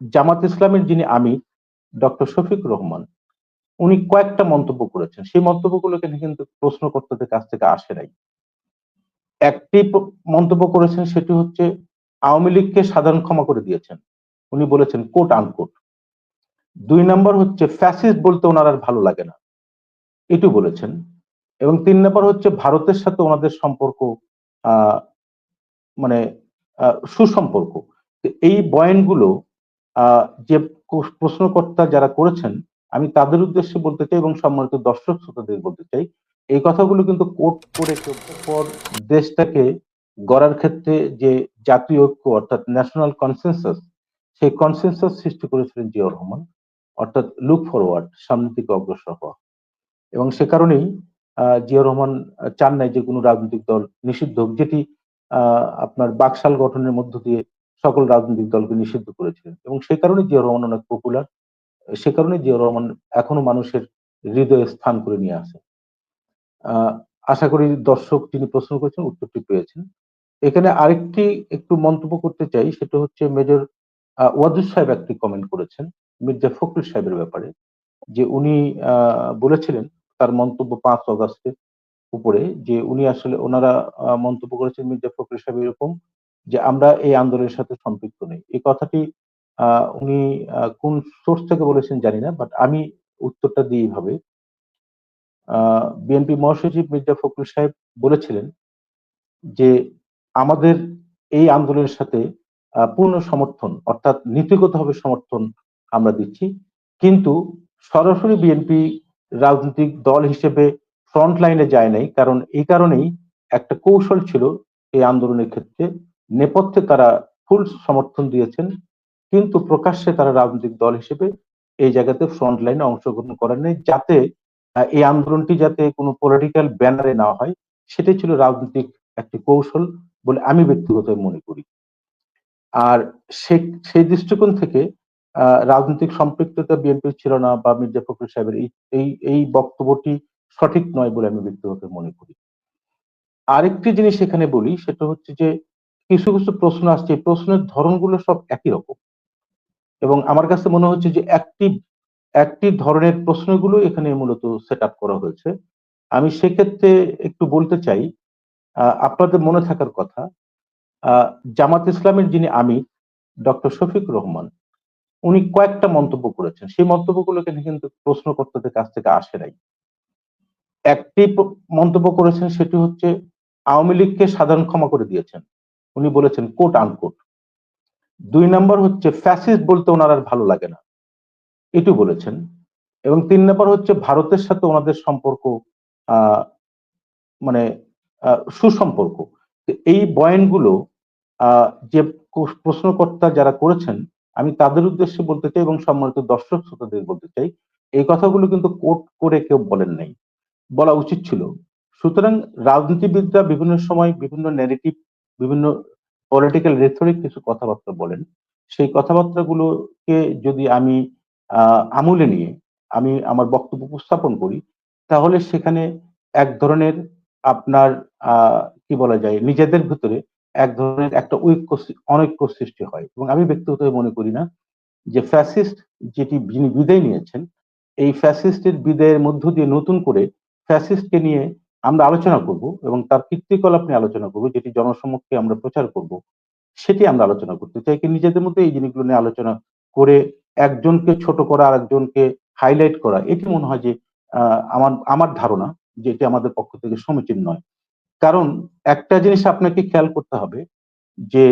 জামাত ইসলামের যিনি আমির, ডক্টর শফিক রহমান, উনি কয়েকটা মন্তব্য করেছেন। সেই মন্তব্যগুলোকে কিন্তু প্রশ্নকর্তাদের কাছ থেকে আসে নাই। একটি মন্তব্য করেছেন, সেটি হচ্ছে, আওয়ামী লীগকে সাধারণ ক্ষমা করে দিয়েছেন। উনি বলেছেন কোট আনকোট দুই নম্বর হচ্ছে ফ্যাসিস্ট বলতে ওনার আর ভালো লাগে না। এটু বলেছেন। এবং তিন নম্বর হচ্ছে, ভারতের সাথে ওনাদের সম্পর্ক মানে সুসম্পর্ক। এই বয়ানগুলো যে প্রশ্নকর্তা যারা করেছেন, আমি তাদের উদ্দেশ্যে বলতে চাই এবং সম্মানিত দর্শক শ্রোতাদের বলতে চাই, এই কথাগুলো কিন্তু কোট করে পর দেশটাকে গড়ার ক্ষেত্রে যে জাতীয় ঐক্য, অর্থাৎ ন্যাশনাল কনসেনসাস সেই কনসেনসাস সৃষ্টি করেছিলেন জিয়াউর রহমান, অর্থাৎ লুক ফরওয়ার্ড সামনের দিকে অগ্রসর হওয়া। এবং সে কারণেই জিয়াউর রহমান চান নাই যে কোনো রাজনৈতিক দল নিষিদ্ধ হোক, যেটি আপনার বাকশাল গঠনের মধ্য দিয়ে সকল রাজনৈতিক দলকে নিষিদ্ধ করেছিলেন। এবং সেই কারণে জিয়াউর রহমান অনেক পপুলার সে কারণে জিয়াউর রহমান এখনও মানুষের হৃদয়ে স্থান করে নিয়ে আসে। আশা করি দর্শক যিনি প্রশ্ন করেছেন উত্তরটি পেয়েছেন। এখানে আরেকটি একটু মন্তব্য করতে চাই সেটা হচ্ছে মেজর আহ, ওয়াদুদ সাহেব একটি কমেন্ট করেছেন মির্জা ফখরুল সাহেবের ব্যাপারে যে উনি বলেছিলেন তার মন্তব্য পাঁচ অগস্টের উপরে যে উনি আসলে ওনারা মন্তব্য করেছেন মির্জা ফখরুল সাহেব এরকম যে আমরা এই আন্দোলনের সাথে সম্পৃক্ত নেই। এই কথাটি উনি কোন সোর্স থেকে বলেছেন জানি না, বাট আমি উত্তরটা দিই এইভাবে বিএনপি মহাসচিব মির্জা ফখরুল সাহেব বলেছিলেন যে আমাদের এই আন্দোলনের সাথে পূর্ণ সমর্থন, অর্থাৎ নীতিগতভাবে সমর্থন আমরা দিচ্ছি। কিন্তু সরাসরি বিএনপি রাজনৈতিক দল হিসেবে ফ্রন্ট লাইনে যায় নাই, কারণ এই কারণেই একটা কৌশল ছিল এই আন্দোলনের ক্ষেত্রে নেপথ্যে তারা ফুল সমর্থন দিয়েছেন, কিন্তু প্রকাশ্যে তারা রাজনৈতিক দল হিসেবে এই জায়গাতে ফ্রন্ট লাইনে অংশগ্রহণ করেন নাই, যাতে এই আন্দোলনটি যাতে কোনো পলিটিক্যাল ব্যানারে না হয়, সেটাই ছিল রাজনৈতিক একটি কৌশল বলে আমি ব্যক্তিগত মনে করি। আর সেই দৃষ্টিকোণ থেকে রাজনৈতিক সম্পৃক্ততা বিএনপির ছিল না বা মির্জা ফখরুল সাহেবের এই এই বক্তব্যটি সঠিক নয় বলে আমি ব্যক্তিগত মনে করি। আরেকটি জিনিস এখানে বলি, সেটা হচ্ছে যে কিছু কিছু প্রশ্ন আসছে। প্রশ্নের ধরনগুলো সব একই রকম। এবং আমার কাছে মনে হচ্ছে যে একটি একটি ধরনের প্রশ্নগুলো এখানে মূলত সেট করা হয়েছে। আমি সেক্ষেত্রে একটু বলতে চাই আপনাদের মনে থাকার কথা জামাত ইসলামের যিনি আমির, ডক্টর শফিক রহমান, উনি কয়েকটা মন্তব্য করেছেন। সেই মন্তব্যগুলোকে কিন্তু প্রশ্নকর্তাদের কাছ থেকে আসে নাই। একটি মন্তব্য করেছেন, সেটি হচ্ছে, আওয়ামী লীগকে সাধারণ ক্ষমা করে দিয়েছেন। উনি বলেছেন কোট আনকোট দুই নম্বর হচ্ছে ফ্যাসিস্ট বলতে ওনার আর ভালো লাগে না। এটু বলেছেন। এবং তিন নম্বর হচ্ছে ভারতের সাথে ওনাদের সম্পর্ক মানে সুসম্পর্ক। এই বয়ানগুলো যে প্রশ্নকর্তা যারা করেছেন, আমি তাদের উদ্দেশ্যে বলতে চাই এবং সম্মানিত দর্শক শ্রোতাদের বলতে চাই, এই কথাগুলো কিন্তু কোট করে কেউ বলেন নাই। বলা উচিত ছিল। সুতরাং রাজনীতিবিদরা বিভিন্ন সময় বিভিন্ন ন্যারেটিভ বিভিন্ন পলিটিক্যাল রেথরিক কিছু কথাবার্তা বলেন, সেই কথাবার্তাগুলোকে যদি আমি আমলে নিয়ে আমি আমার বক্তব্য উপস্থাপন করি, তাহলে সেখানে এক ধরনের আপনার কি বলা যায়, নিজেদের ভিতরে এক ধরনের একটা ঐক্য অনৈক্য সৃষ্টি হয়। এবং আমি ব্যক্তিগতভাবে মনে করি না যে ফ্যাসিস্ট যেটি যিনি বিদায় নিয়েছেন, এই ফ্যাসিস্টের বিদায়ের মধ্য দিয়ে নতুন করে ফ্যাসিস্টকে নিয়ে আমরা আলোচনা করব এবং তার কীর্তিকলাপ নিয়ে আলোচনা করব, যেটি জনসমক্ষে আমরা প্রচার করব, সেটি আমরা আলোচনা করতে চাই কি নিজেদের মধ্যে এই জিনিসগুলো নিয়ে আলোচনা করে একজনকে ছোট করা আর একজনকে হাইলাইট করা, এটি মনে হয় যে আমার আমার ধারণা যে এটি আমাদের পক্ষ থেকে সমীচীন নয়। কারণ একটা জিনিস আপনাকে খেয়াল করতে হবে যে,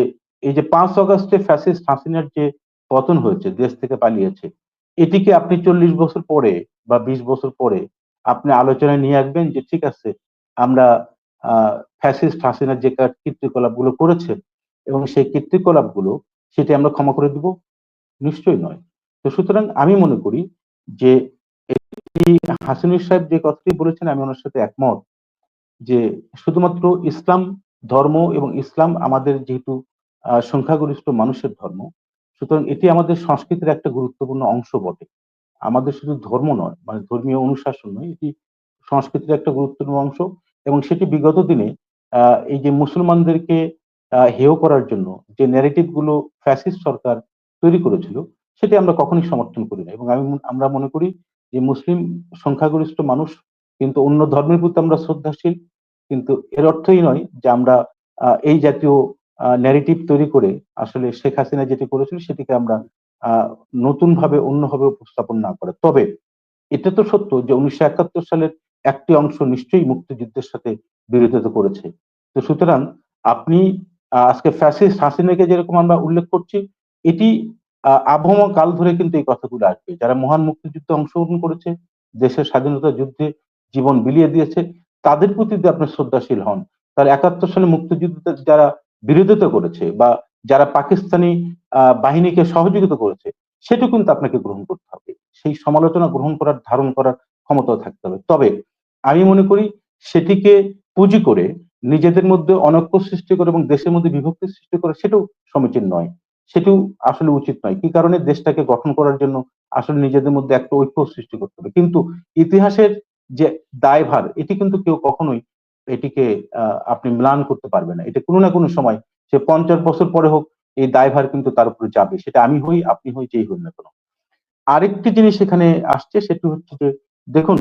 এই যে পাঁচ অগস্টে ফ্যাসিস্ট হাসিনার যে পতন হয়েছে, দেশ থেকে পালিয়েছে, এটিকে আপনি চল্লিশ বছর পরে বা বিশ বছর পরে আপনি আলোচনায় নিয়ে আসবেন যে, ঠিক আছে, আমরা ফ্যাসিস্ট হাসিনার যে কীর্তিকলাপগুলো করেছে এবং সেই কীর্তিকলাপগুলো সেটি আমরা ক্ষমা করে দিব? নিশ্চয়ই নয়। তো সুতরাং আমি মনে করি যে হাসিনুর সাহেব যে কথাটি বলেছেন, আমি ওনার সাথে একমত যে, শুধুমাত্র ইসলাম ধর্ম এবং ইসলাম আমাদের যেহেতু সংখ্যাগরিষ্ঠ মানুষের ধর্ম, সুতরাং এটি আমাদের সংস্কৃতির একটা গুরুত্বপূর্ণ অংশ বটে। আমাদের শুধু ধর্ম নয় মানে ধর্মীয় অনুশাসন নয়, এটি সংস্কৃতির একটা গুরুত্বপূর্ণ অংশ। এবং সেটি বিগত দিনে এই যে মুসলমানদেরকে হেয় করার জন্য যে ন্যারেটিভগুলো ফ্যাসিস্ট সরকার তৈরি করেছিল, সেটি আমরা কখনোই সমর্থন করি না। এবং আমি আমরা মনে করি যে মুসলিম সংখ্যাগরিষ্ঠ মানুষ কিন্তু অন্য ধর্মের প্রতি আমরা শ্রদ্ধাশীল, কিন্তু এর অর্থই নয় যে আমরা এই জাতীয় ন্যারেটিভ তৈরি করে আসলে শেখ হাসিনা যেটি করেছিল সেটিকে আমরা নতুন ভাবে অন্যভাবে উপস্থাপন না করে। তবে এটা তো সত্য যে উনিশশো একাত্তর সালের একটি অংশ নিশ্চয়ই মুক্তিযুদ্ধের সাথে বিরোধিতা করেছে। তো সুতরাং আপনি আজকে ফ্যাসিস্ট হাসিনাকে যেরকম আমরা উল্লেখ করছি, এটি আবহাওয়া কাল ধরে কিন্তু এই কথাগুলো আসবে। যারা মহান মুক্তিযুদ্ধে অংশগ্রহণ করেছে, দেশের স্বাধীনতা যুদ্ধে জীবন বিলিয়ে দিয়েছে, তাদের প্রতি যদি আপনি শ্রদ্ধাশীল হন, তাহলে একাত্তর সালে মুক্তিযুদ্ধ যারা বিরোধিতা করেছে বা যারা পাকিস্তানি বাহিনীকে সহযোগিতা করেছে, সেটা কিন্তু আপনাকে গ্রহণ করতে হবে। সেই সমালোচনা গ্রহণ করার, ধারণ করার ক্ষমতাও থাকতে হবে। তবে আমি মনে করি সেটিকে পুঁজি করে নিজেদের মধ্যে অনৈক্য সৃষ্টি করে এবং দেশের মধ্যে বিভক্তি সৃষ্টি করে, সেটাও সমীচীন নয়। সেটিও আসলে উচিত নয়। কি কারণে? দেশটাকে গঠন করার জন্য আসলে নিজেদের মধ্যে একটা ঐক্য সৃষ্টি করতে হবে। কিন্তু ইতিহাসের যে দায়ভার, এটি কিন্তু কেউ কখনোই এটিকে আপনি ম্লান করতে পারবে না। এটা কোনো না কোনো সময় সে পঞ্চাশ বছর পরে হোক, এই দায়ভার কিন্তু তার উপরে যাবে। সেটা আমি হই, আপনি হই, যেই হই না কেন। আরেকটি জিনিস এখানে আসছে, সেটি হচ্ছে যে, দেখুন,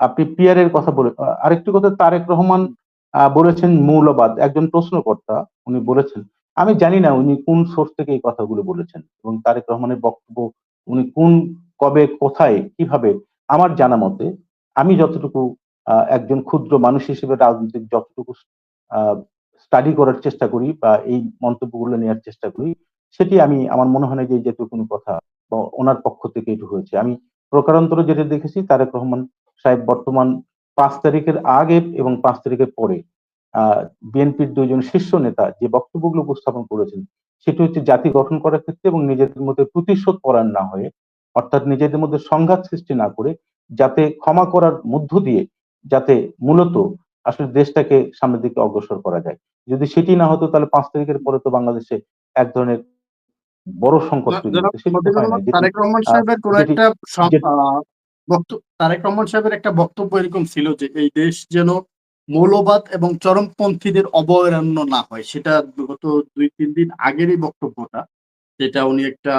আপনি পিয়ার এর কথা বলে আরেকটি কথা তারেক রহমান বলেছেন মৌলবাদ। একজন প্রশ্নকর্তা উনি বলেছেন, আমি জানি না উনি কোন সোর্স থেকে এই কথাগুলো বলেছেন এবং তারেক রহমানের বক্তব্য উনি কোন, কবে, কোথায়, কীভাবে, আমার জানা মতে আমি যতটুকু একজন ক্ষুদ্র মানুষ হিসেবে রাজনৈতিক যতটুকু স্টাডি করার চেষ্টা করি বা এই মন্তব্যগুলো নেওয়ার চেষ্টা করি, সেটি আমি, আমার মনে হয় না যে যেহেতু কোনো কথা বা ওনার পক্ষ থেকে এটু হয়েছে। আমি প্রকারান্তরে যেটা দেখেছি, তারেক রহমান সাহেব বর্তমান পাঁচ তারিখের আগে এবং পাঁচ তারিখের পরে বিএনপির দুইজন শীর্ষ নেতা যে বক্তব্যগুলো উপস্থাপন করেছেন, সেটি হচ্ছে জাতি গঠন করার ক্ষেত্রে এবং নিজেদের মধ্যে প্রতিশোধ পরায়ণ না হয়ে, অর্থাৎ নিজেদের মধ্যে সংঘাত সৃষ্টি না করে, যাতে ক্ষমা করার মধ্য দিয়ে, যাতে মূলত আসলে দেশটাকে সামনের দিকে অগ্রসর করা যায়। যদি সেটি না হতো তাহলে পাঁচ তারিখের পরে তো বাংলাদেশে এক ধরনের বড় সংকট তারেক রহমান সাহেবের কোন একটা তারেক রহমান সাহেবের একটা বক্তব্য এরকম ছিল যে এই দেশ যেন মৌলবাদ এবং চরমপন্থীদের অবহেরণ্য না হয়। সেটা গত দুই তিন দিন আগেরই বক্তব্যটা যেটা উনি একটা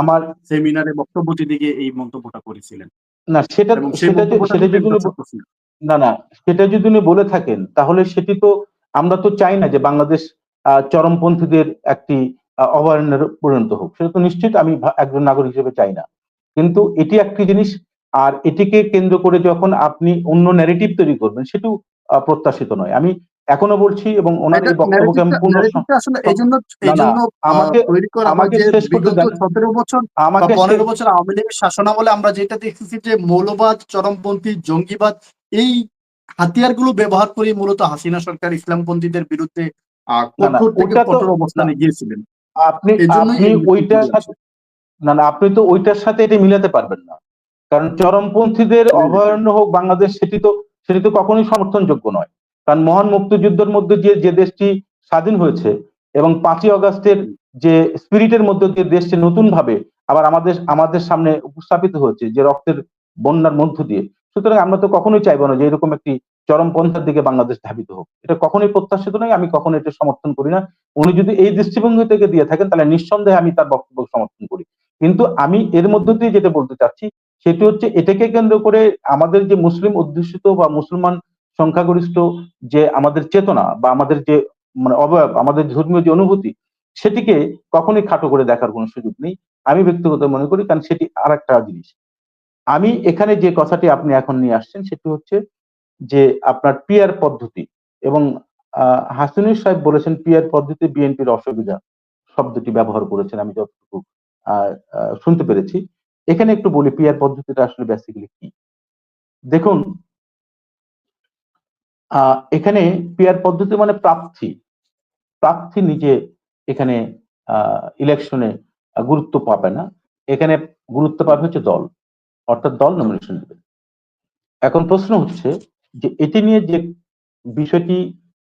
আমার সেমিনারে বক্তব্য দিকে এই মন্তব্যটা করেছিলেন। না সেটা সেটা যদি না না, সেটা যদি উনি বলে থাকেন, তাহলে সেটি তো আমরা তো চাই না যে বাংলাদেশ চরমপন্থীদের একটি অভয়ারণ্যের পরিণত হোক। সেটা তো নিশ্চিত আমি একজন নাগরিক হিসেবে চাই না। কিন্তু এটি একটি জিনিস, আর এটিকে কেন্দ্র করে যখন আপনি অন্য ন্যারেটিভ তৈরি করবেন, সেটাও প্রত্যাশিত নয়। আমি এখনও বলছি এবং ওনার এই বক্তব্যকে আমি পূর্ণ আমাকে আমাকে শেষ করতে সতেরো বছর আমাকে পনেরো বছর আওয়ামী লীগের শাসনামলে আমরা যেটা দেখেছি যে মৌলবাদ চরমপন্থী জঙ্গিবাদ এই হাতিয়ারগুলো ব্যবহার করে মূলত হাসিনা সরকার ইসলামপন্থীদের বিরুদ্ধে কঠোর থেকে কঠোর অবস্থানে গিয়েছিলেন। আপনি আপনি ওইটার সাথে না না আপনি তো ওইটার সাথে এটা মিলাতে পারবেন না। কারণ চরমপন্থীদের অভয়ারণ্য হোক বাংলাদেশ সেটি তো সেটি তো কখনোই সমর্থনযোগ্য নয়। কারণ মহান মুক্তিযুদ্ধের মধ্যে দিয়ে যে দেশটি স্বাধীন হয়েছে এবং পাঁচই অগাস্টের যে স্পিরিটের মধ্যে দিয়ে দেশটি নতুন ভাবে আবার আমাদের আমাদের সামনে উপস্থাপিত হয়েছে যে রক্তের বন্যার মধ্য দিয়ে। সুতরাং আমরা তো কখনোই চাইব না যে এরকম একটি চরমপন্থার দিকে বাংলাদেশ ধাবিত হোক। এটা কখনোই প্রত্যাশিত নয়, আমি কখনো এটা সমর্থন করি না। উনি যদি এই দৃষ্টিভঙ্গি থেকে দিয়ে থাকেন, তাহলে নিঃসন্দেহে আমি তার বক্তব্য সমর্থন করি। কিন্তু আমি এর মধ্য দিয়ে যেটা বলতে চাচ্ছি, সেটি হচ্ছে এটাকে কেন্দ্র করে আমাদের যে মুসলিম অধ্যুষিত বা মুসলমান সংখ্যাগরিষ্ঠ যে আমাদের চেতনা বা আমাদের যে মানে অবয়ব, আমাদের ধর্মীয় যে অনুভূতি, সেটিকে কখনোই খাটো করে দেখার কোনো সুযোগ নেই। আমি ব্যক্তিগত মনে করি, কারণ সেটি আর একটা জিনিস। আমি এখানে যে কথাটি আপনি এখন নিয়ে আসছেন, সেটি হচ্ছে যে আপনার পিয়ার পদ্ধতি এবং হাসিনুর সাহেব বলেছেন, পিয়ার পদ্ধতি বিএনপির অসুবিধা শব্দটি ব্যবহার করেছেন, আমি যতটুকু শুনতে পেরেছি। এখানে একটু বলি, পিয়ার পদ্ধতিটা আসলে বেসিক্যালি কি? দেখুন এখানে পিয়ার পদ্ধতি মানে প্রার্থী প্রার্থী নিজে এখানে ইলেকশনে গুরুত্ব পাবে না। এখানে গুরুত্ব পাবে হচ্ছে দল। অর্থাৎ দল নমিনেশন দেবে এখন প্রশ্ন হচ্ছে যে এটি নিয়ে যে বিষয়টি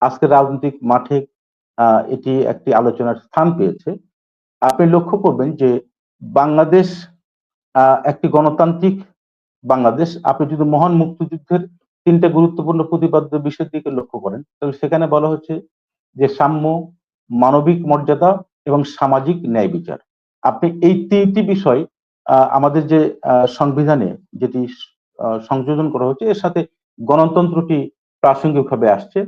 আজকে রাজনৈতিক মাঠে এটি একটি আলোচনার স্থান পেয়েছে, আপনি লক্ষ্য করবেন যে বাংলাদেশ একটি গণতান্ত্রিক বাংলাদেশ। আপনি যদি মহান মুক্তিযুদ্ধের তিনটে গুরুত্বপূর্ণ প্রতিপাদ্য বিষয়ের দিকে লক্ষ্য করেন। তবে সেখানে বলা হচ্ছে যে, সাম্য, মানবিক মর্যাদা এবং সামাজিক ন্যায় বিচার। আপনি এই তিনটি বিষয় আমাদের যে সংবিধানে যেটি সংযোজন করা হচ্ছে, এর সাথে গণতন্ত্রটি প্রাসঙ্গিকভাবে আসছে।